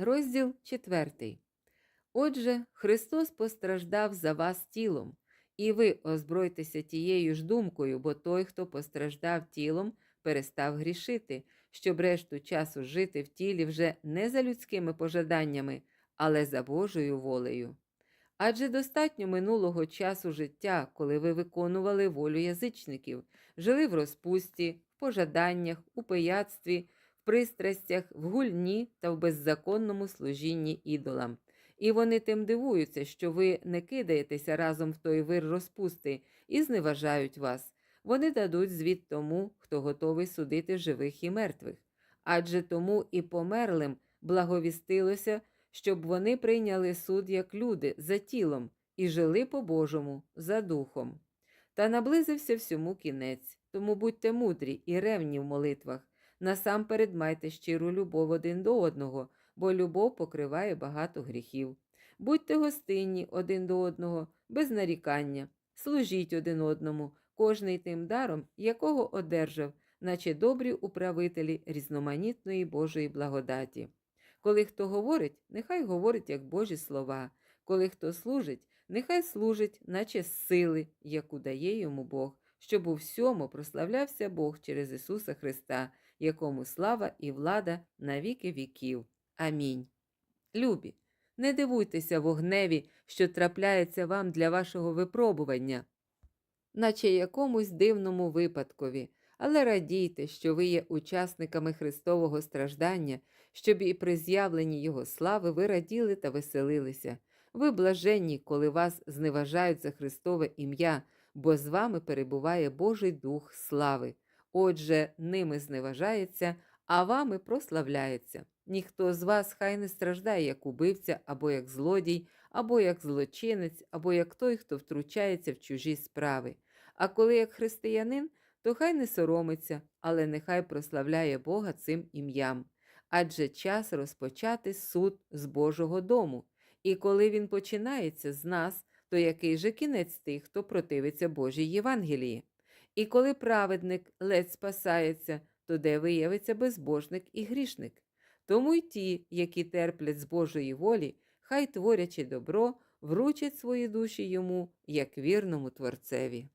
Розділ 4. Отже, Христос постраждав за вас тілом, і ви озбройтеся тією ж думкою, бо той, хто постраждав тілом, перестав грішити, щоб решту часу жити в тілі вже не за людськими пожаданнями, але за Божою волею. Адже достатньо минулого часу життя, коли ви виконували волю язичників, жили в розпусті, в пожаданнях, у пияцтві, пристрастях, в гульні та в беззаконному служінні ідолам. І вони тим дивуються, що ви не кидаєтеся разом в той вир розпусти і зневажають вас. Вони дадуть звіт тому, хто готовий судити живих і мертвих. Адже тому і померлим благовістилося, щоб вони прийняли суд як люди за тілом і жили по-божому за духом. Та наблизився всьому кінець, тому будьте мудрі і ревні в молитвах. Насамперед майте щиру любов один до одного, бо любов покриває багато гріхів. Будьте гостинні один до одного, без нарікання, служіть один одному, кожний тим даром, якого одержав, наче добрі управителі різноманітної Божої благодаті. Коли хто говорить, нехай говорить як Божі слова, коли хто служить, нехай служить, наче сили, яку дає йому Бог, щоб у всьому прославлявся Бог через Ісуса Христа, якому слава і влада на віки віків. Амінь. Любі, не дивуйтеся вогневі, що трапляється вам для вашого випробування, наче якомусь дивному випадкові, але радійте, що ви є учасниками Христового страждання, щоб і при з'явленні Його слави ви раділи та веселилися. Ви блаженні, коли вас зневажають за Христове ім'я, бо з вами перебуває Божий Дух слави. Отже, ними зневажається, а вами прославляється. Ніхто з вас хай не страждає як убивця, або як злодій, або як злочинець, або як той, хто втручається в чужі справи. А коли як християнин, то хай не соромиться, але нехай прославляє Бога цим ім'ям. Адже час розпочати суд з Божого дому. І коли він починається з нас, то який же кінець тих, хто противиться Божій Євангелії? І коли праведник ледь спасається, то де виявиться безбожник і грішник? Тому й ті, які терплять з Божої волі, хай творячи добро, вручать свої душі йому, як вірному Творцеві.